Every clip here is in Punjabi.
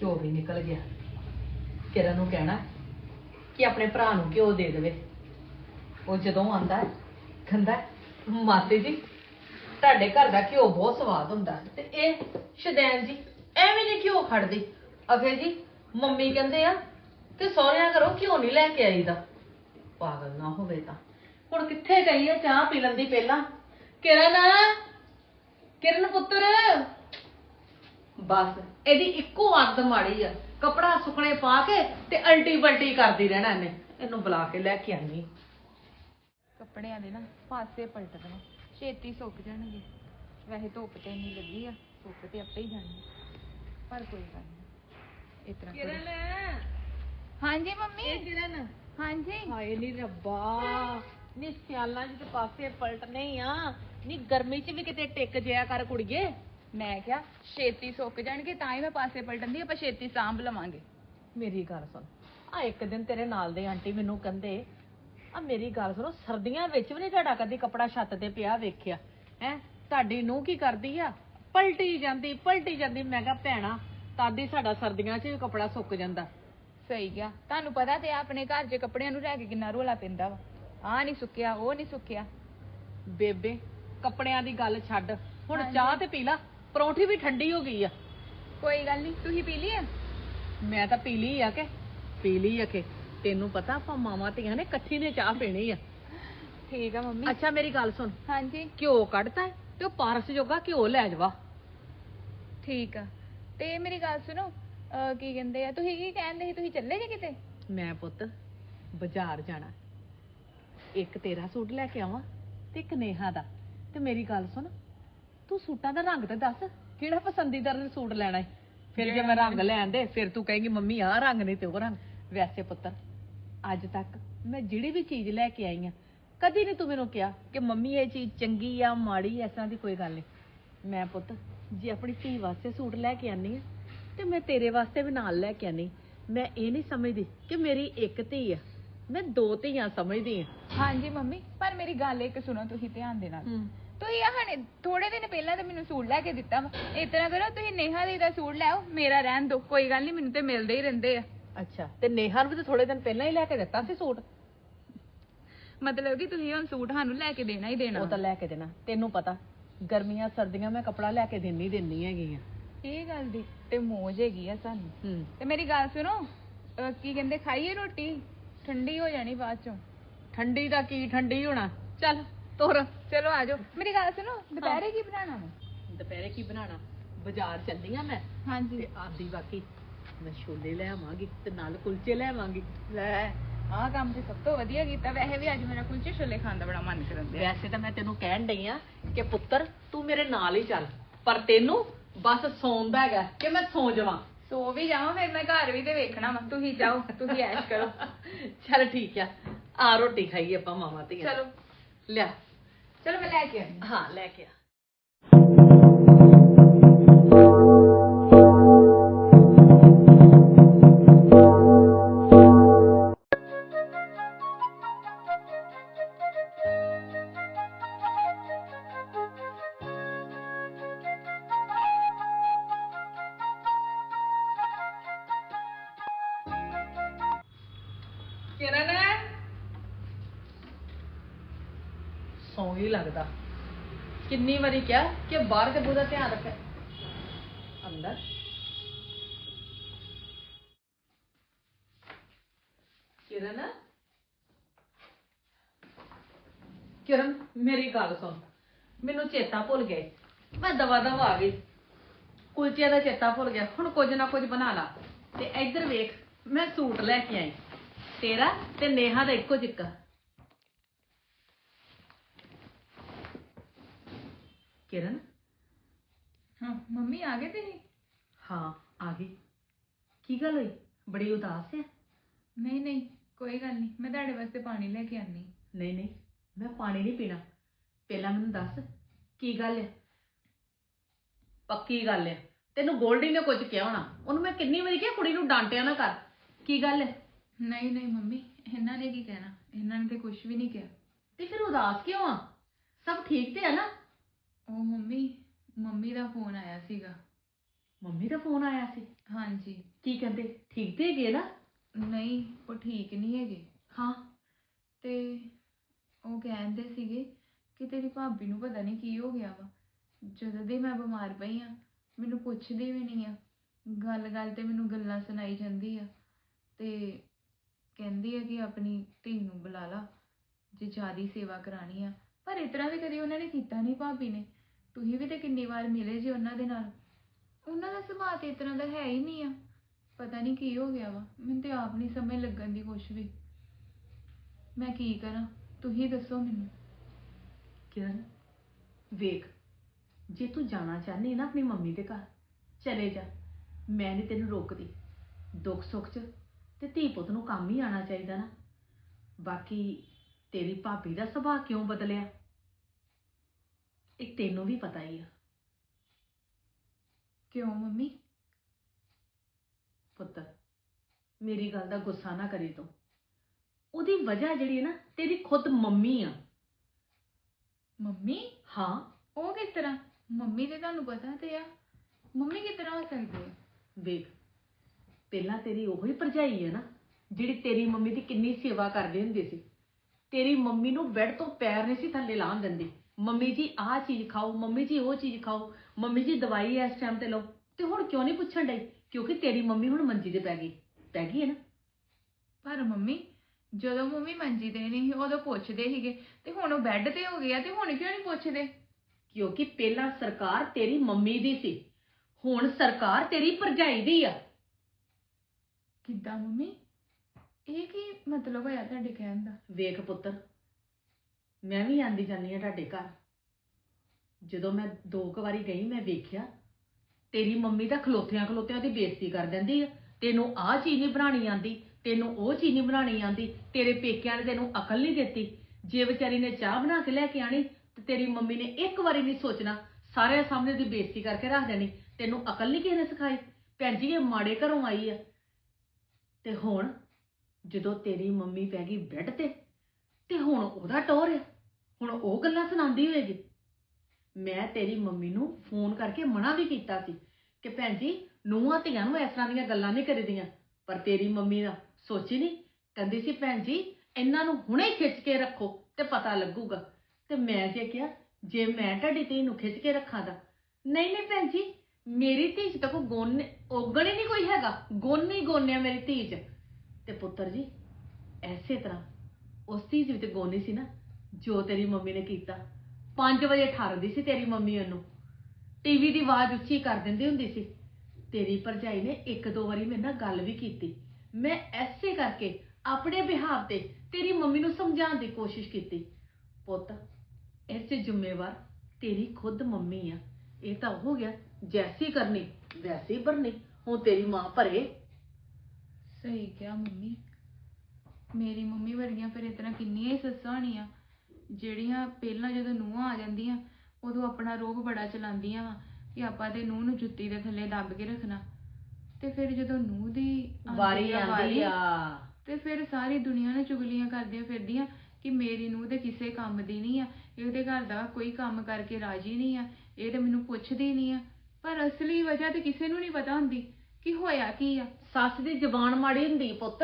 ਘਿਓ ਵੀ ਨਿਕਲ ਗਿਆ। ਕਿਰਨ ਨੂੰ ਕਹਿਣਾ ਕਿ ਆਪਣੇ ਭਰਾ ਨੂੰ ਘਿਓ ਦੇ ਦੇਵੇ। ਉਹ ਜਦੋਂ ਆਂਦਾ ਖੰਦਾ ਮਾਤੇ ਜੀ, ਤੁਹਾਡੇ ਘਰ ਦਾ ਘਿਓ ਬਹੁਤ ਸਵਾਦ ਹੁੰਦਾ ਤੇ ਇਹ ਸ਼ਦੈਨ ਜੀ, ਐਵੇਂ ਨਹੀਂ ਘਿਓ ਖੜਦੀ। ਅਖੇ ਜੀ, ਮੰਮੀ ਕਹਿੰਦੇ ਆ, ਤੇ ਸਹੁਰਿਆਂ ਘਰੋਂ ਘਿਓ ਨਹੀਂ ਲੈ ਕੇ ਆਈਦਾ। ਪਾਗਲ ਨਾ ਹੋਵੇ ਤਾਂ। ਹੁਣ ਕਿੱਥੇ ਗਈ ਆ ਚਾਹ ਪੀ ਲੈਂਦੀ ਪਹਿਲਾਂ? ਕਿਰਨ ਕਿਰਨ ਪੁੱਤਰ! ਬਸ ਇਹਦੀ ਇੱਕੋ ਆਦਤ ਮਾੜੀ ਆ। ਕਪੜਾ ਸੁਕਣੇ ਪਾ ਕੇ ਤੇ ਅਲਟੀ ਬਲਟੀ ਕਰਦੀ ਰਹਿਣਾ ਇਹਨੇ। ਇਹਨੂੰ ਬੁਲਾ ਕੇ ਲੈ ਕੇ ਆਨੀ ਕੱਪੜਿਆਂ ਦੇ ਨਾ ਪਾਸੇ ਪਲਟ ਦੇਣਾ। ਛੇਤੀ ਸੁੱਕ ਜਾਣਗੇ। ਵੈਸੇ ਧੁੱਪ ਤੇ ਨਹੀਂ ਲੱਗੀ ਆ ਸੁੱਕ ਤੇ ਆਪੇ ਹੀ ਜਾਣੀ ਪਰ ਕੋਈ ਗੱਲ ਨਹੀਂ। ਇਸ ਤਰ੍ਹਾਂ ਕਰੋ। ਹਾਂਜੀ ਮੰਮੀ? ਕਿਰਨ! ਹਾਂਜੀ। ਹਾਏ ਨੀ ਰੱਬਾ! ਨੀ ਸਿਆਲਾਂ ਚ ਤੇ ਪਾਸੇ ਪਲਟਨੇ ਆ। ਨੀ ਗਰਮੀ ਚ ਵੀ ਕਿਤੇ ਟਿਕ ਜਿਆ ਕਰ ਕੁੜੀਏ। ਮੈਂ ਕਿਹਾ ਛੇਤੀ ਸੁੱਕ ਜਾਣਗੇ ਤਾਂ ਹੀ ਮੈਂ ਪਾਸੇ ਪਲਟਣ ਦੀ ਆਪਾਂ ਛੇਤੀ ਸਾਂਭ ਲਵਾਂਗੇ। ਮੇਰੀ ਗੱਲ ਸੁਣ ਆ ਇੱਕ ਦਿਨ ਤੇਰੇ ਨਾਲ ਦੇ ਆਂਟੀ ਮੈਨੂੰ ਕਹਿੰਦੇ ਆ ਮੇਰੀ ਗੱਲ ਸੁਣੋ ਸਰਦੀਆਂ ਵਿੱਚ ਵੀ ਨਹੀਂ ਤੁਹਾਡਾ ਕਦੀ ਕੱਪੜਾ ਛੱਤ ਤੇ ਪਿਆ ਵੇਖਿਆ। ਹੈ ਤੁਹਾਡੀ ਨੂੰ ਕੀ ਕਰਦੀ ਆ? ਪਲਟੀ ਜਾਂਦੀ ਪਲਟੀ ਜਾਂਦੀ। ਮੈਂ ਕਿਹਾ ਭੈਣਾ ਤਾਦੀ ਸਾਡਾ ਸਰਦੀਆਂ 'ਚ ਵੀ ਕੱਪੜਾ ਸੁੱਕ ਜਾਂਦਾ। ਸਹੀ ਗਿਆ ਤੁਹਾਨੂੰ ਪਤਾ ਤੇ ਆ ਆਪਣੇ ਘਰ 'ਚ ਕੱਪੜਿਆਂ ਨੂੰ ਲੈ ਕੇ ਕਿੰਨਾ ਰੋਲਾ ਪੈਂਦਾ ਵਾ। ਆ ਨਹੀਂ ਸੁੱਕਿਆ ਉਹ ਨਹੀਂ ਸੁੱਕਿਆ। ਬੇਬੇ ਕੱਪੜਿਆਂ ਦੀ ਗੱਲ ਛੱਡ। ਹੁਣ। ਚਾਹ ਤੇ ਪੀ ਲਾ। ਪਰੌਂਠੀ ਵੀ ਠੰਡੀ ਹੋ ਗਈ ਆ। ਕੋਈ ਗੱਲ ਨਹੀਂ ਤੁਸੀਂ ਪੀ ਲਈ ਆ? ਮੈਂ ਤਾਂ ਪੀ ਲਈ ਆ ਕਿ ਪੀ ਲਈ ਆ ਕਿ। ਤੈਨੂੰ ਪਤਾ ਆਪਾਂ ਮਾਵਾਂ ਧੀਆਂ ਨੇ ਇਕੱਠੀ ਨੇ ਚਾਹ ਪੀਣੀ ਆ। ਠੀਕ ਆ ਮੰਮੀ। ਅੱਛਾ ਮੇਰੀ ਗੱਲ ਸੁਣ। ਹਾਂਜੀ। ਘਿਓ ਕੱਢਤਾ ਹੈ ਤੇ ਉਹ ਪਾਰਸ ਜੋਗਾ ਘਿਓ ਲੈ ਜਾਵਾ ਠੀਕ ਆ। ਤੇ ਮੇਰੀ ਗੱਲ ਸੁਣੋ ਅਹ ਕੀ ਕਹਿੰਦੇ ਆ ਤੁਸੀਂ ਕੀ ਕਹਿੰਦੇ ਸੀ ਤੁਸੀਂ ਚੱਲੇ ਜੇ ਕਿਤੇ? ਮੈਂ ਪੁੱਤ ਬਾਜ਼ਾਰ ਜਾਣਾ। ਇੱਕ ਤੇਰਾ ਸੂਟ ਲੈ ਕੇ ਆਵਾਂ ਤੇ ਇੱਕ ਨੇਹਾ ਦਾ। ਤੇ ਮੇਰੀ ਗੱਲ ਸੁਣ ਤੂੰ ਸੂਟਾਂ ਦਾ ਰੰਗ ਤੇ ਦੱਸ ਕਿਹੜਾ ਪਸੰਦੀਦਾ ਸੂਟ ਲੈਣਾ ਹੈ? ਫਿਰ ਜੇ ਮੈਂ ਰੰਗ ਲੈਣ ਦੇ ਫਿਰ ਤੂੰ ਕਹੇਂਗੀ ਮੰਮੀ ਆਹ ਰੰਗ ਨਹੀਂ ਤੇ ਉਹ ਰੰਗ। ਵੈਸੇ ਪੁੱਤਰ ਅੱਜ ਤੱਕ ਮੈਂ ਜਿਹੜੀ ਵੀ ਚੀਜ਼ ਲੈ ਕੇ ਆਈ ਆ ਕਦੀ ਨਹੀਂ ਤੂੰ ਮੈਨੂੰ ਕਿਹਾ ਕਿ ਮੰਮੀ ਇਹ ਚੀਜ਼ ਚੰਗੀ ਆ ਮਾੜੀ ਐ ਇਸ ਤਰ੍ਹਾਂ ਦੀ ਕੋਈ ਗੱਲ ਨਹੀਂ ਮੈਂ ਪੁੱਤ ਜੇ ਆਪਣੀ ਧੀ ਵਾਸਤੇ ਸੂਟ ਲੈ ਕੇ ਆਨੀ ਆ ਤੇ ਮੈਂ ਤੇਰੇ ਵਾਸਤੇ ਵੀ ਨਾਲ ਲੈ ਕੇ ਆਨੀ ਮੈਂ ਇਹ ਨਹੀਂ ਸਮਝਦੀ ਕਿ ਮੇਰੀ ਇੱਕ ਧੀ ਆ। ਮੈਂ ਦੋ ਧੀਆਂ ਸਮਝਦੀ ਆ। ਹਾਂਜੀ ਮੰਮੀ ਪਰ ਮੇਰੀ ਗੱਲ ਇੱਕ ਸੁਣੋ ਤੁਸੀਂ ਧਿਆਨ ਦੇ ਨਾਲ। ਤੁਸੀਂ ਆਹ ਹਣੇ ਥੋੜੇ ਦਿਨ ਪਹਿਲਾਂ ਤਾਂ ਮੈਨੂੰ ਸੂਟ ਲੈ ਕੇ ਦਿੱਤਾ ਵਾ। ਇਸ ਤਰ੍ਹਾਂ ਕਰੋ ਤੁਸੀਂ ਨੇਹਾ ਦੀ ਦਾ ਸੂਟ ਲੈ ਆਓ ਮੇਰਾ ਰਹਿਣ ਦਿਓ ਕੋਈ ਗੱਲ ਨਹੀਂ ਮੈਨੂੰ ਤੇ ਮਿਲਦੇ ਹੀ ਰਹਿੰਦੇ ਆ। ਅੱਛਾ ਤੇ ਨੇਹਾ ਨੂੰ ਵੀ ਤਾਂ ਥੋੜੇ ਦਿਨ ਪਹਿਲਾਂ ਹੀ ਲੈ ਕੇ ਦਿੱਤਾ ਸੀ ਸੂਟ? ਮਤਲਬ ਕਿ ਤੁਸੀਂ ਹੁਣ ਸੂਟ ਸਾਨੂੰ ਲੈ ਕੇ ਦੇਣਾ ਹੀ ਦੇਣਾ। ਉਹ ਤਾਂ ਲੈ ਕੇ ਦੇਣਾ ਤੈਨੂੰ ਪਤਾ ਗਰਮੀਆਂ ਸਰਦੀਆਂ ਮੈਂ ਕੱਪੜਾ ਲੈ ਕੇ ਦੇਣੀ ਦੇਣੀ ਹੈਗੀ ਆ। ਇਹ ਗੱਲ ਦੀ ਤੇ ਮੋਜ ਹੈਗੀ ਆ ਸਾਨੂੰ। ਹੂੰ। ਤੇ ਮੇਰੀ ਗੱਲ ਸੁਣੋ ਅਹ ਕੀ ਕਹਿੰਦੇ ਖਾਈਏ ਰੋਟੀ? ਠੰਡੀ ਹੋ ਜਾਣੀ ਬਾਅਦ ਚੋਂ। ਠੰਡੀ ਦਾ ਕੀ ਠੰਡੀ ਹੋਣਾ? ਚੱਲ। ਤੁਰ ਚਲੋ ਆਜੋ ਮੇਰੀ ਗੱਲ ਸੁਣੋ ਦੁਪਹਿਰੇ ਕੀ ਬਣਾਉਣਾ ਵਾ? ਦੁਪਹਿਰੇ ਕੀ ਬਣਾਣਾ ਬਾਜ਼ਾਰ ਚੱਲੀ ਆ ਮੈਂ। ਹਾਂਜੀ। ਤੇ ਆਦੀ ਬਾਕੀ ਮੈਂ ਛੋਲੇ ਲੈ ਆਵਾਂਗੀ ਤੇ ਨਾਲ ਕੁਲਚੇ ਲੈ ਆਵਾਂਗੀ। ਲੈ ਆਹ ਕੰਮ ਤੇ ਸਭ ਤੋਂ ਵਧੀਆ ਕੀਤਾ। ਵੈਸੇ ਵੀ ਅੱਜ ਮੇਰਾ ਕੁਲਚੇ ਛੋਲੇ ਖਾਣ ਦਾ ਬੜਾ ਮਨ ਕਰਨ ਡਿਆ ਵੈਸੇ ਤਾਂ ਮੈਂ ਤੈਨੂੰ ਕਹਿਣ ਡਈ ਆ ਕਿ ਪੁੱਤਰ ਤੂੰ ਮੇਰੇ ਨਾਲ ਹੀ ਚੱਲ। ਪਰ ਤੈਨੂੰ ਬਸ ਸੌਣ ਦਾ ਹੈਗਾ ਕਿ ਮੈਂ ਸੌ ਜਾਵਾਂ। ਸੋ ਵੀ ਜਾਵਾਂ ਫਿਰ ਮੈਂ ਘਰ ਵੀ ਤੇ ਵੇਖਣਾ ਵਾ। ਤੁਸੀਂ ਜਾਓ ਤੁਸੀਂ ਐਸ਼ ਕਰੋ। ਚੱਲ ਠੀਕ ਆ। ਆ ਰੋਟੀ ਖਾਈਏ ਆਪਾਂ ਮਾਵਾਂ ਧੀਆਂ। ਚਲੋ। ਲਿਆ। ਚਲੋ ਮੈਂ ਲੈ ਕੇ ਆਉਂਦੀ ਹਾਂ। ਲੈ ਕੇ ਆ। ਕਿਰਨ। ਸੌਂ ਹੀ ਲੱਗਦਾ। ਕਿੰਨੀ ਵਾਰੀ ਕਿਹਾ ਕਿ ਬਾਹਰ ਦੇ ਦਾ ਧਿਆਨ ਰੱਖ ਅੰਦਰ। ਕਿਰਨ? ਕਿਰਨ, ਮੇਰੀ ਗੱਲ ਸੁਣ। ਮੈਨੂੰ ਚੇਤਾ ਭੁੱਲ ਗਿਆ। ਮੈਂ ਦਵਾ ਦਵਾ ਆ ਗਈ। ਕੁਲਚੇ ਦਾ ਚੇਤਾ ਭੁੱਲ ਗਿਆ। ਹੁਣ ਕੁਝ ਨਾ ਕੁਝ ਬਣਾ ਲਾ। ਤੇ ਇੱਧਰ ਵੇਖ, ਮੈਂ ਸੂਟ ਲੈ ਕੇ ਆਈ। ਤੇਰਾ ਤੇ ਨੇਹਾ ਦਾ ਇੱਕੋ ਜਿੱਕਾ। ਕਿਰਨ? ਹਾਂ ਮੰਮੀ ਆ ਗਏ ਤੁਸੀਂ? ਹਾਂ ਆ ਗਈ ਕੀ ਗੱਲ ਹੋਈ? ਬੜੀ ਉਦਾਸ ਹੈ ਨਹੀਂ ਨਹੀਂ ਕੋਈ ਗੱਲ ਨਹੀਂ। ਮੈਂ ਤੁਹਾਡੇ ਵਾਸਤੇ ਪਾਣੀ ਲੈ ਕੇ ਆਨੀ ਨਹੀਂ ਨਹੀਂ ਮੈਂ ਪਾਣੀ ਨਹੀਂ ਪੀਣਾ। ਪਹਿਲਾਂ ਮੈਨੂੰ ਦੱਸ ਕੀ ਗੱਲ ਹੈ ਪੱਕੀ ਗੱਲ ਹੈ ਤੈਨੂੰ ਗੋਲਡੀ ਨੇ ਕੁਝ ਕਿਹਾ ਹੋਣਾ। ਉਹਨੂੰ ਮੈਂ ਕਿੰਨੀ ਵਾਰੀ ਕਿਹਾ ਕੁੜੀ ਨੂੰ ਡਾਂਟਿਆ ਨਾ ਕਰ। ਕੀ ਗੱਲ ਹੈ ਨਹੀਂ ਨਹੀਂ ਮੰਮੀ ਇਹਨਾਂ ਨੇ ਕੀ ਕਹਿਣਾ? ਇਹਨਾਂ ਨੇ ਤੇ ਕੁਝ ਵੀ ਨਹੀਂ ਕਿਹਾ। ਤੇ ਫਿਰ ਉਦਾਸ ਕਿਉਂ ਆ? ਸਭ ਠੀਕ ਤੇ ਆ ਨਾ? ਮੰਮੀ ਦਾ ਫੋਨ ਆਇਆ ਸੀਗਾ। ਮੰਮੀ ਦਾ ਫੋਨ ਆਇਆ ਸੀ? ਹਾਂਜੀ। ਕੀ ਕਹਿੰਦੇ? ਠੀਕ ਤੇ ਹੈਗੇ ਨਾ? ਨਹੀਂ ਉਹ ਠੀਕ ਨਹੀਂ ਹੈਗੇ। ਹਾਂ। ਤੇ ਉਹ ਕਹਿੰਦੇ ਸੀਗੇ ਕਿ ਤੇਰੀ ਭਾਬੀ ਨੂੰ ਪਤਾ ਨਹੀਂ ਕੀ ਹੋ ਗਿਆ ਵਾ। ਜਦੋਂ ਦੀ ਮੈਂ ਬਿਮਾਰ ਪਈ ਆ ਮੈਨੂੰ ਪੁੱਛਦੀ ਵੀ ਨਹੀਂ ਆ। ਗੱਲ ਗੱਲ ਤੇ ਮੈਨੂੰ ਗੱਲਾਂ ਸੁਣਾਈ ਜਾਂਦੀ ਆ। ਤੇ ਕਹਿੰਦੀ ਆ ਕਿ ਆਪਣੀ ਧੀ ਨੂੰ ਬੁਲਾ ਲਾ ਜੇ ਜ਼ਿਆਦੀ ਸੇਵਾ ਕਰਾਣੀ ਆ। ਪਰ ਇਸ ਤਰ੍ਹਾਂ ਵੀ ਕਦੀ ਉਹਨਾਂ ਨੇ ਕੀਤਾ ਨਹੀਂ ਭਾਬੀ ਨੇ। ਤੁਸੀਂ ਵੀ ਤੇ ਕਿੰਨੀ ਵਾਰ ਮਿਲੇ ਜੀ ਉਹਨਾਂ ਦੇ ਨਾਲ। ਉਹਨਾਂ ਦਾ ਸੁਭਾਅ ਤੇ ਇਸ ਤਰ੍ਹਾਂ ਦਾ ਹੈ ਹੀ ਨਹੀਂ ਆ। ਪਤਾ ਨਹੀਂ ਕੀ ਹੋ ਗਿਆ ਵਾ। ਮੈਨੂੰ ਤੇ ਆਪ ਨਹੀਂ ਸਮਝ ਲੱਗਣ ਦੀ ਕੁਛ ਵੀ। ਮੈਂ ਕੀ ਕਰਾਂ? ਤੁਸੀਂ ਦੱਸੋ ਮੈਨੂੰ। ਕਿਰਨ, ਵੇਖ। ਜੇ ਤੂੰ ਜਾਣਾ ਚਾਹਨੀ ਨਾ ਆਪਣੀ ਮੰਮੀ ਦੇ ਘਰ, ਚਲੇ ਜਾ। ਮੈਂ ਨਹੀਂ ਤੈਨੂੰ ਰੋਕਦੀ। ਦੁੱਖ ਸੁੱਖ 'ਚ ਤੇ ਧੀ ਪੁੱਤ ਨੂੰ ਕੰਮ ਹੀ ਆਣਾ ਚਾਹੀਦਾ ਨਾ। ਬਾਕੀ ਤੇਰੀ ਭਾਬੀ ਦਾ ਸੁਭਾਅ ਕਿਉਂ ਬਦਲਿਆ? ਇਹ ਤੈਨੂੰ ਵੀ ਪਤਾ ਹੀ ਆ। ਕਿਉਂ ਮੰਮੀ? ਪੁੱਤਰ ਮੇਰੀ ਗੱਲ ਦਾ ਗੁੱਸਾ ਨਾ ਕਰੀ ਤੂੰ। ਉਹਦੀ ਵਜ੍ਹਾ ਜਿਹੜੀ ਹੈ ਨਾ ਤੇਰੀ ਖੁਦ ਮੰਮੀ ਆ। ਮੰਮੀ? ਹਾਂ। ਉਹ ਕਿਸ ਤਰ੍ਹਾਂ? ਮੰਮੀ ਤੇ ਤੁਹਾਨੂੰ ਪਤਾ ਤੇ ਆ। ਮੰਮੀ ਕਿਸ ਤਰ੍ਹਾਂ ਹੋ ਸਕਦੇ ਆ? ਵੇਖ ਪਹਿਲਾਂ ਤੇਰੀ ਉਹੀ ਭਰਜਾਈ ਹੈ ਨਾ ਜਿਹੜੀ ਤੇਰੀ ਮੰਮੀ ਦੀ ਕਿੰਨੀ ਸੇਵਾ ਕਰਦੀ ਹੁੰਦੀ ਸੀ। ਤੇਰੀ ਮੰਮੀ ਨੂੰ ਬੈੱਡ ਤੋਂ ਪੈਰ ਨਹੀਂ ਸੀ ਥੱਲੇ ਲਾਣ ਦਿੰਦੀ। ਮੰਮੀ ਜੀ ਆਹ ਚੀਜ਼ ਖਾਓ ਮੰਮੀ ਜੀ ਉਹ ਚੀਜ਼ ਖਾਓ ਮੰਮੀ ਜੀ ਦਵਾਈ ਇਸ ਟਾਈਮ ਤੇ ਲਓ। ਤੇ ਹੁਣ ਕਿਉਂ ਨਹੀਂ ਪੁੱਛਣ ਡਈ? ਕਿਉਂਕਿ ਤੇਰੀ ਮੰਮੀ ਹੁਣ ਮੰਜੀ ਤੇ ਪੈ ਗਈ। ਪੈ ਗਈ ਹੈ ਨਾ? ਪਰ ਮੰਮੀ ਜਦੋਂ ਮੰਮੀ ਮੰਜੀ ਤੇ ਨਹੀਂ ਸੀ ਉਦੋਂ ਪੁੱਛਦੇ ਸੀਗੇ। ਤੇ ਹੁਣ ਉਹ ਬੈੱਡ ਤੇ ਹੋ ਗਿਆ ਤੇ ਹੁਣ ਕਿਉਂ ਨਹੀਂ ਪੁੱਛਦੇ? ਕਿਉਂਕਿ ਪਹਿਲਾਂ ਸਰਕਾਰ ਤੇਰੀ ਮੰਮੀ ਦੀ ਸੀ। ਹੁਣ ਸਰਕਾਰ ਤੇਰੀ ਭਰਜਾਈ ਦੀ ਆ। ਕਿੱਦਾਂ ਮੰਮੀ? ਇਹ ਕੀ ਮਤਲਬ ਹੋਇਆ ਤੁਹਾਡੇ ਕਹਿਣ ਦਾ? ਵੇਖ ਪੁੱਤਰ ਮੈਂ ਵੀ ਆਂਦੀ ਜਾਂਦੀ ਆ ਤੁਹਾਡੇ ਘਰ। ਜਦੋਂ ਮੈਂ ਦੋ ਕੁ ਵਾਰੀ ਗਈ, ਮੈਂ ਵੇਖਿਆ, ਤੇਰੀ ਮੰਮੀ ਤਾਂ ਖਲੋਤਿਆਂ ਖਲੋਤਿਆਂ ਦੀ ਬੇਇੱਜ਼ਤੀ ਕਰ ਦਿੰਦੀ ਆ। ਤੈਨੂੰ ਆਹ ਚੀਜ਼ ਨਹੀਂ ਬਣਾਣੀ ਆਂਦੀ, ਤੈਨੂੰ ਉਹ ਚੀਜ਼ ਨਹੀਂ ਬਣਾਣੀ ਆਂਦੀ, ਤੇਰੇ ਪੇਕਿਆਂ ਨੇ ਤੈਨੂੰ ਅਕਲ ਨਹੀਂ ਦਿੱਤੀ। ਜੇ ਵਿਚਾਰੀ ਨੇ ਚਾਹ ਬਣਾ ਕੇ ਲੈ ਕੇ ਆਣੀ ਤੇ ਤੇਰੀ ਮੰਮੀ ਨੇ ਇੱਕ ਵਾਰੀ ਨਹੀਂ ਸੋਚਣਾ, ਸਾਰਿਆਂ ਸਾਹਮਣੇ ਦੀ ਬੇਇੱਜ਼ਤੀ ਕਰਕੇ ਰੱਖ ਦੇਣੀ। ਤੈਨੂੰ ਅਕਲ ਨਹੀਂ ਕਿਸੇ ਨੇ ਸਿਖਾਈ। ਭੈਣ ਜੀ, ਇਹ ਮਾੜੇ ਘਰੋਂ ਆਈ ਆ। ਤੇ ਹੁਣ ਜਦੋਂ ਤੇਰੀ ਮੰਮੀ ਪੈ ਗਈ ਬੈੱਡ ਤੇ ਤੇ ਹੁਣ ਉਹਦਾ ਟੋਰ ਆ। ਹੁਣ ਉਹ ਗੱਲਾਂ ਸੁਣਾਉਂਦੀ ਹੋਏਗੀ। ਮੈਂ ਤੇਰੀ ਮੰਮੀ ਨੂੰ ਫੋਨ ਕਰਕੇ ਮਨਾ ਵੀ ਕੀਤਾ ਸੀ ਕਿ ਭੈਣ ਜੀ, ਨੂੰਹਾਂ ਧੀਆਂ ਨੂੰ ਇਸ ਤਰ੍ਹਾਂ ਦੀਆਂ ਗੱਲਾਂ ਨਹੀਂ ਕਰੀਦੀਆਂ। ਪਰ ਤੇਰੀ ਮੰਮੀ ਦਾ ਸੋਚੀ ਨਹੀਂ। ਕਹਿੰਦੀ ਸੀ, ਭੈਣ ਜੀ, ਇਹਨਾਂ ਨੂੰ ਹੁਣੇ ਖਿੱਚ ਕੇ ਰੱਖੋ ਤੇ ਪਤਾ ਲੱਗੂਗਾ। ਤੇ ਮੈਂ ਜੇ ਕਿਹਾ, ਜੇ ਮੈਂ ਤੁਹਾਡੀ ਧੀ ਨੂੰ ਖਿੱਚ ਕੇ ਰੱਖਾਂ ਤਾਂ ਨਹੀਂ ਨਹੀਂ ਭੈਣ ਜੀ, ਮੇਰੀ ਧੀ 'ਚ ਤਾਂ ਕੋਈ ਗੁਣ ਔਗਣ ਹੀ ਨਹੀਂ ਕੋਈ ਹੈਗਾ। ਗੁਣ ਹੀ ਗੁਣ ਆ ਮੇਰੀ ਧੀ 'ਚ। ਤੇ ਪੁੱਤਰ ਜੀ, ਐਸੇ ਤਰ੍ਹਾਂ ਉਸ ਚੀਜ਼ ਵਿੱਚ ਵੀ ਸੀ ਨਾ, ਜੋ ਤੇਰੀ ਮੰਮੀ ਨੇ ਕੀਤਾ। 5 ਵਜੇ ਠਾਰਦੀ ਸੀ ਤੇਰੀ ਮੰਮੀ ਉਹਨੂੰ। ਟੀਵੀ ਦੀ ਆਵਾਜ਼ ਉੱਚੀ ਕਰ ਦਿੰਦੀ ਹੁੰਦੀ ਸੀ। ਤੇਰੀ ਭਰਜਾਈ ਨੇ ਇੱਕ ਦੋ ਵਾਰੀ ਮੇਰੇ ਨਾਲ ਗੱਲ ਵੀ ਕੀਤੀ। ਮੈਂ ਐਸੇ ਕਰਕੇ ਆਪਣੇ ਬਿਹਾਵ ਤੇ ਤੇਰੀ ਮੰਮੀ ਨੂੰ ਸਮਝਾਉਣ ਦੀ ਕੋਸ਼ਿਸ਼ ਕੀਤੀ। ਪੁੱਤ, ਇਸ 'ਚ ਜ਼ਿੰਮੇਵਾਰ ਤੇਰੀ ਖੁਦ ਮੰਮੀ ਆ। ਇਹ ਤਾਂ ਹੋ ਗਿਆ ਜੈਸੀ ਕਰਨੀ, ਵੈਸੀ ਭਰਨੀ ਹੁਣ ਤੇਰੀ ਮਾਂ ਭਰੇ। ਸਹੀ ਕਿਹਾ ਮੰਮੀ। ਮੇਰੀ ਮੰਮੀ ਵਰਗੀਆਂ ਫਿਰ ਇਤਨਾ ਕਿੰਨੀਆਂ ਹੀ ਸੱਸਾਂ ਹੋਣੀਆਂ ਜਿਹੜੀਆਂ ਪਹਿਲਾਂ ਜਦੋਂ ਨੂੰਹਾਂ ਆ ਜਾਂਦੀਆਂ ਉਦੋਂ ਆਪਣਾ ਰੋਹ ਬੜਾ ਚਲਾਉਂਦੀਆਂ ਵਾ ਕਿ ਆਪਾਂ ਤੇ ਨੂੰਹ ਨੂੰ ਜੁੱਤੀ ਦੇ ਥੱਲੇ ਦੱਬ ਕੇ ਰੱਖਣਾ। ਤੇ ਫਿਰ ਜਦੋਂ ਨੂੰਹ ਦੀ ਵਾਰੀ ਵਾਰੀ, ਆ। ਤੇ ਫਿਰ ਸਾਰੀ ਦੁਨੀਆ ਨੇ ਚੁਗਲੀਆਂ ਕਰਦੀਆਂ ਫਿਰਦੀਆਂ ਕਿ ਮੇਰੀ ਨੂੰਹ ਤੇ ਕਿਸੇ ਕੰਮ ਦੀ ਨਹੀਂ ਆ ਇਹਦੇ ਘਰ ਦਾ ਕੋਈ ਕੰਮ ਕਰਕੇ ਰਾਜੀ ਨਹੀਂ ਆ ਇਹ ਤੇ ਮੈਨੂੰ ਪੁੱਛਦੀ ਨਹੀਂ ਆ। ਪਰ ਅਸਲੀ ਵਜ੍ਹਾ ਤੇ ਕਿਸੇ ਨੂੰ ਨਹੀਂ ਪਤਾ ਹੁੰਦੀ ਕਿ ਹੋਇਆ ਕੀ ਆ। ਸੱਸ ਦੀ ਜ਼ਬਾਨ ਮਾੜੀ ਹੁੰਦੀ ਪੁੱਤ।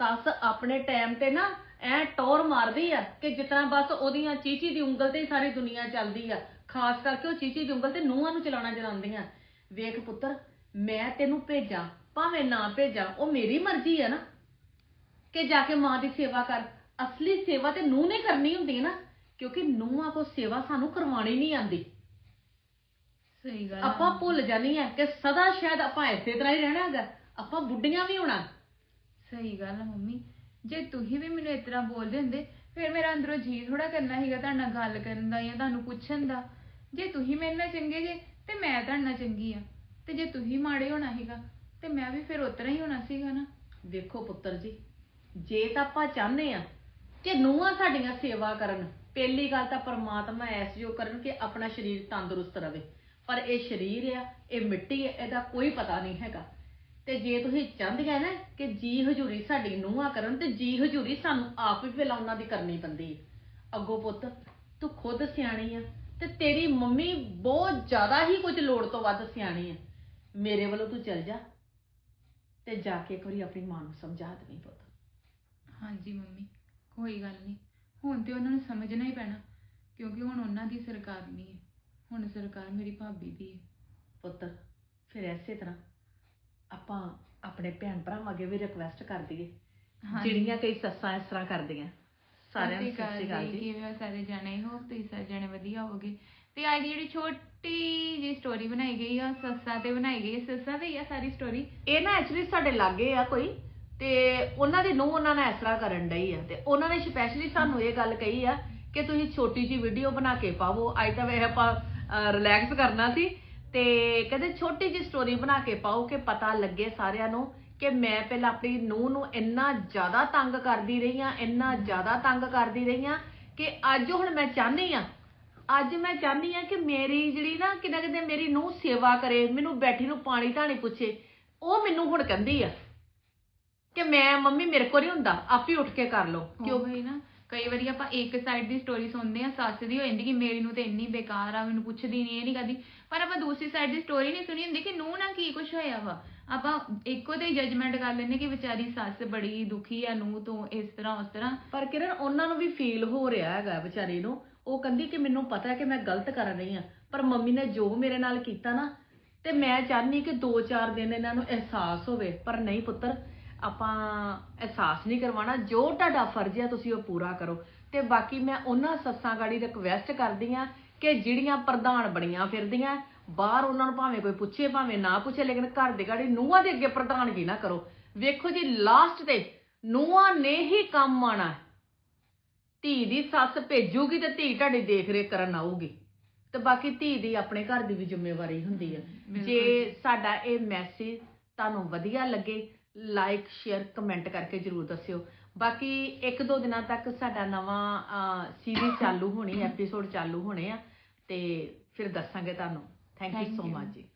ਸੱਸ ਆਪਣੇ ਟਾਈਮ ਤੇ ਨਾ ਐ ਟੌਰ ਮਾਰਦੀ ਆ ਕਿ ਜਿਤਨਾ ਬਸ ਉਹਦੀਆਂ ਚੀਚੀ ਦੀ ਉਂਗਲ ਤੇ ਹੀ ਸਾਰੀ ਦੁਨੀਆ ਚੱਲਦੀ ਆ। ਖਾਸ ਕਰਕੇ ਉਹ ਚੀਚੀ ਦੀ ਉਂਗਲ ਤੇ ਨੂੰਹਾਂ ਨੂੰ ਚਲਾਉਣਾ ਜਲਾਉਂਦੀਆਂ। ਵੇਖ ਪੁੱਤਰ ਮੈਂ ਤੈਨੂੰ ਭੇਜਾਂ ਭਾਵੇਂ ਨਾ ਭੇਜਾਂ ਉਹ ਮੇਰੀ ਮਰਜ਼ੀ ਆ ਨਾ। ਕਿ ਜਾ ਕੇ ਮਾਂ ਦੀ ਸੇਵਾ ਕਰ। ਅਸਲੀ ਸੇਵਾ ਤੇ ਨੂੰਹ ਨੇ ਕਰਨੀ ਹੁੰਦੀ ਹੈ ਨਾ ਕਿਉਂਕਿ ਨੂੰਹਾਂ ਕੋ ਸੇਵਾ ਸਾਨੂੰ ਕਰਵਾਉਣੀ ਨਹੀਂ ਆਂਦੀ ਸਹੀ ਗੱਲ। ਆਪਾਂ ਭੁੱਲ ਜਾਨੀ ਆ ਕਿ ਸਦਾ ਸ਼ਾਇਦ ਆਪਾਂ ਇਸੇ ਤਰ੍ਹਾਂ ਹੀ ਰਹਿਣਾ ਹੈਗਾ। ਆਪਾਂ ਬੁੱਢੀਆਂ ਵੀ ਹੋਣਾ। ਸਹੀ ਗੱਲ ਆ ਮੰਮੀ। ਜੇ ਤੁਸੀਂ ਵੀ ਮੈਨੂੰ ਇਸ ਤਰ੍ਹਾਂ ਬੋਲਦੇ ਹੁੰਦੇ, ਫਿਰ ਮੇਰਾ ਅੰਦਰੋਂ ਜੀ ਥੋੜਾ ਕਰਨਾ ਸੀਗਾ ਤੁਹਾਡੇ ਨਾਲ ਗੱਲ ਕਰਨ ਦਾ ਜਾਂ ਤੁਹਾਨੂੰ ਪੁੱਛਣ ਦਾ। ਜੇ ਤੁਸੀਂ ਮੇਰੇ ਨਾਲ ਚੰਗੇ ਜੇ, ਤੇ ਮੈਂ ਤੁਹਾਡੇ ਨਾਲ ਚੰਗੀ ਆ। ਤੇ ਜੇ ਤੁਸੀਂ ਮਾੜੇ ਹੋਣਾ ਸੀਗਾ, ਤੇ ਮੈਂ ਵੀ ਫਿਰ ਉਤਰਾ ਹੀ ਹੋਣਾ ਸੀਗਾ ਨਾ। ਵੇਖੋ ਪੁੱਤਰ ਜੀ, ਜੇ ਤਾਂ ਆਪਾਂ ਚਾਹੁੰਦੇ ਆ ਕਿ ਨੂੰਹਾਂ ਸਾਡੀਆਂ ਸੇਵਾ ਕਰਨ, ਪਹਿਲੀ ਗੱਲ ਤਾਂ ਪਰਮਾਤਮਾ ਐਸ ਜੋ ਕਰਨ ਕਿ ਆਪਣਾ ਸਰੀਰ ਤੰਦਰੁਸਤ ਰਵੇ। ਪਰ ਇਹ ਸਰੀਰ ਆ, ਇਹ ਮਿੱਟੀ ਆ, ਇਹਦਾ ਕੋਈ ਪਤਾ ਨਹੀਂ ਹੈਗਾ। ਤੇ ਜੇ ਤੁਸੀਂ ਚਾਹੁੰਦੀਆਂ ਨਾ ਕਿ ਜੀ ਹਜੂਰੀ ਸਾਡੀ ਨੂੰਹਾਂ ਕਰਨ ਤੇ ਜੀ ਹਜੂਰੀ ਸਾਨੂੰ ਆਪ ਹੀ ਪਹਿਲਾਂ ਉਹਨਾਂ ਦੀ ਕਰਨੀ ਪੈਂਦੀ ਹੈ ਅੱਗੋਂ ਪੁੱਤ ਤੂੰ ਖੁਦ ਸਿਆਣੀ ਆ ਤੇ ਤੇਰੀ ਮੰਮੀ ਬਹੁਤ ਜ਼ਿਆਦਾ ਹੀ ਕੁਝ ਲੋੜ ਤੋਂ ਵੱਧ ਸਿਆਣੀ ਆ। ਮੇਰੇ ਵੱਲੋਂ ਤੂੰ ਚੱਲ ਜਾ ਤੇ ਜਾ ਕੇ ਇੱਕ ਵਾਰੀ ਆਪਣੀ ਮਾਂ ਨੂੰ ਸਮਝਾ ਦੇਵੀਂ ਪੁੱਤ। ਹਾਂਜੀ ਮੰਮੀ ਕੋਈ ਗੱਲ ਨਹੀਂ। ਹੁਣ ਤੇ ਉਹਨਾਂ ਨੂੰ ਸਮਝਣਾ ਹੀ ਪੈਣਾ ਕਿਉਂਕਿ ਹੁਣ ਉਹਨਾਂ ਦੀ ਸਰਕਾਰ ਨਹੀਂ ਹੈ। ਹੁਣ ਸਰਕਾਰ ਮੇਰੀ ਭਾਬੀ ਦੀ ਹੈ। ਪੁੱਤ ਫਿਰ ਐਸੇ ਤਰ੍ਹਾਂ ਆਪਾਂ ਆਪਣੇ ਭੈਣ ਭਰਾਵਾਂ ਅੱਗੇ ਵੀ ਰਿਕਵੈਸਟ ਕਰ ਦਈਏ। ਜਿਹੜੀਆਂ ਕਈ ਸੱਸਾਂ ਇਸ ਤਰ੍ਹਾਂ ਕਰਦੀਆਂ। ਸਾਰਿਆਂ ਨੂੰ ਸਤਿ ਸ਼੍ਰੀ ਅਕਾਲ ਜੀ। ਕਿਵੇਂ ਹੋ ਸਾਰੇ ਜਾਣੇ? ਹੋਪ ਤੁਸੀਂ ਸਾਰੇ ਜਾਣੇ ਵਧੀਆ ਹੋਵੋਗੇ। ਤੇ ਅੱਜ ਜਿਹੜੀ ਛੋਟੀ ਜੀ ਸਟੋਰੀ ਬਣਾਈ ਗਈ ਆ ਸੱਸਾਂ ਤੇ ਬਣਾਈ ਗਈ ਹੈ ਸੱਸਾਂ ਤੇ ਹੀ ਆ ਸਾਰੀ ਸਟੋਰੀ ਇਹ ਨਾ ਐਕਚੁਅਲੀ ਸਾਡੇ ਲਾਗੇ ਆ ਕੋਈ। ਤੇ ਉਹਨਾਂ ਦੀ ਨੂੰ ਉਹਨਾਂ ਨਾਲ ਇਸ ਤਰ੍ਹਾਂ ਕਰਨ ਡਈ ਆ। ਤੇ ਉਹਨਾਂ ਨੇ ਸਪੈਸ਼ਲੀ ਸਾਨੂੰ ਇਹ ਗੱਲ ਕਹੀ ਆ ਕਿ ਤੁਸੀਂ ਛੋਟੀ ਜੀ ਵੀਡੀਓ ਬਣਾ ਕੇ ਪਾਵੋ। ਅੱਜ ਤਾਂ ਵੇ ਆਪਾਂ ਰਿਲੈਕਸ ਕਰਨਾ ਸੀ। ਤੇ ਕਹਿੰਦੇ ਛੋਟੀ ਜੀ ਸਟੋਰੀ ਬਣਾ ਕੇ ਪਾਓ ਕਿ ਪਤਾ ਲੱਗੇ ਸਾਰਿਆਂ ਨੂੰ ਕਿ ਮੈਂ ਪਹਿਲਾਂ ਆਪਣੀ ਨੂੰਹ ਨੂੰ ਇੰਨਾ ਜ਼ਿਆਦਾ ਤੰਗ ਕਰਦੀ ਰਹੀ ਆ ਇੰਨਾ ਜ਼ਿਆਦਾ ਤੰਗ ਕਰਦੀ ਰਹੀ ਆ ਕਿ ਅੱਜ ਹੁਣ ਮੈਂ ਚਾਹਨੀ ਆ ਅੱਜ ਮੈਂ ਚਾਹਨੀ ਆ ਕਿ ਮੇਰੀ ਜਿਹੜੀ ਨਾ ਕਿਤੇ ਕਿਤੇ ਮੇਰੀ ਨੂੰਹ ਸੇਵਾ ਕਰੇ, ਮੈਨੂੰ ਬੈਠੀ ਨੂੰ ਪਾਣੀ ਧਾਣੀ ਪੁੱਛੇ, ਉਹ ਮੈਨੂੰ ਹੁਣ ਕਹਿੰਦੀ ਆ ਕਿ ਮੈਂ ਮੰਮੀ ਮੇਰੇ ਕੋਲ ਨਹੀਂ ਹੁੰਦਾ, ਆਪ ਹੀ ਉੱਠ ਕੇ ਕਰ ਲਓ, ਕਿਉਂ? ਕਿਉਂ ਨਾ। ਕਈ ਵਾਰੀ ਆਪਾਂ ਇੱਕ ਸਾਈਡ ਦੀ ਸਟੋਰੀ ਸੁਣਦੇ ਆ ਸੱਸ ਦੀ ਹੋ ਜਾਂਦੀ ਕਿ ਮੇਰੀ ਨੂੰ ਤੇ ਇੰਨੀ ਬੇਕਾਰ ਆ, ਮੈਨੂੰ ਪੁੱਛਦੀ ਨਹੀਂ ਇਹ ਨਹੀਂ ਕਰਦੀ। ਪਰ ਆਪਾਂ ਦੂਸਰੀ ਸਾਈਡ ਦੀ ਸਟੋਰੀ ਨਹੀਂ ਸੁਣੀ ਹੁੰਦੀ ਕਿ ਨੂੰ ਨਾ ਕੀ ਕੁਝ ਹੋਇਆ ਵਾ। ਆਪਾਂ ਇੱਕੋ ਤੇ ਜਜਮੈਂਟ ਕਰ ਲੈਂਦੇ ਕਿ ਵਿਚਾਰੀ ਸੱਸ ਬੜੀ ਦੁਖੀ ਆ ਨੂੰ ਤੋਂ ਇਸ ਤਰ੍ਹਾਂ, ਉਸ ਤਰ੍ਹਾਂ। ਪਰ ਕਿਰਨ, ਉਹਨਾਂ ਨੂੰ ਵੀ ਫੀਲ ਹੋ ਰਿਹਾ ਹੈਗਾ ਵਿਚਾਰੀ ਨੂੰ। ਉਹ ਕਹਿੰਦੀ ਕਿ ਮੈਨੂੰ ਪਤਾ ਹੈ ਕਿ ਮੈਂ ਗਲਤ ਕਰ ਰਹੀ ਹਾਂ, ਪਰ ਮੰਮੀ ਨੇ ਜੋ ਮੇਰੇ ਨਾਲ ਕੀਤਾ ਨਾ, ਤੇ ਮੈਂ ਚਾਹਨੀ ਕਿ 2-4 ਦਿਨ ਇਹਨਾਂ ਨੂੰ ਅਹਿਸਾਸ ਹੋਵੇ। ਪਰ ਨਹੀਂ ਪੁੱਤਰ ਆਪਾਂ ਅਹਿਸਾਸ ਨਹੀਂ ਕਰਵਾਉਣਾ ਜੋ ਤੁਹਾਡਾ ਫਰਜ਼ ਹੈ ਤੁਸੀਂ ਉਹ ਪੂਰਾ ਕਰੋ। ਤੇ ਬਾਕੀ ਮੈਂ ਉਹਨਾਂ ਸੱਸਾਂ ਗਾੜੀ ਰਿਕਵੈਸਟ ਕਰਦੀ ਆ ਕਿ ਜਿਹੜੀਆਂ ਪ੍ਰਧਾਨ ਬਣੀਆਂ ਫਿਰਦੀਆਂ ਬਾਹਰ ਉਹਨਾਂ ਨੂੰ ਭਾਵੇਂ ਕੋਈ ਪੁੱਛੇ ਭਾਵੇਂ ਨਾ ਪੁੱਛੇ ਲੇਕਿਨ ਘਰ ਦੇ ਗਾੜੀ ਨੂੰਹਾਂ ਦੇ ਅੱਗੇ ਪ੍ਰਧਾਨਗੀ ਨਾ ਕਰੋ। ਵੇਖੋ ਜੀ ਲਾਸਟ ਤੇ ਨੂੰਹਾਂ ਨੇ ਹੀ ਕੰਮ ਆਣਾ ਧੀ ਦੀ ਸੱਸ ਭੇਜੂਗੀ ਤੇ ਧੀ ਤੁਹਾਡੀ ਦੇਖ ਰੇਖ ਕਰਨ ਆਊਗੀ। ਤੇ ਬਾਕੀ ਧੀ ਦੀ ਆਪਣੇ ਘਰ ਦੀ ਵੀ ਜ਼ਿੰਮੇਵਾਰੀ ਹੁੰਦੀ ਹੈ ਜੀ। ਸਾਡਾ ਇਹ ਮੈਸੇਜ ਤੁਹਾਨੂੰ ਵਧੀਆ ਲੱਗੇ ਲਾਈਕ ਸ਼ੇਅਰ ਕਮੈਂਟ ਕਰਕੇ ਜਰੂਰ ਦੱਸਿਓ। ਬਾਕੀ ਇੱਕ ਦੋ ਦਿਨਾਂ ਤੱਕ ਸਾਡਾ ਨਵਾਂ ਸੀਰੀਜ਼ ਚਾਲੂ ਹੋਣੀ ਐਪੀਸੋਡ ਚਾਲੂ ਹੋਣੇ ਆ ਤੇ ਫਿਰ ਦੱਸਾਂਗੇ ਤੁਹਾਨੂੰ। Thank you so. ਮਚ ਜੀ।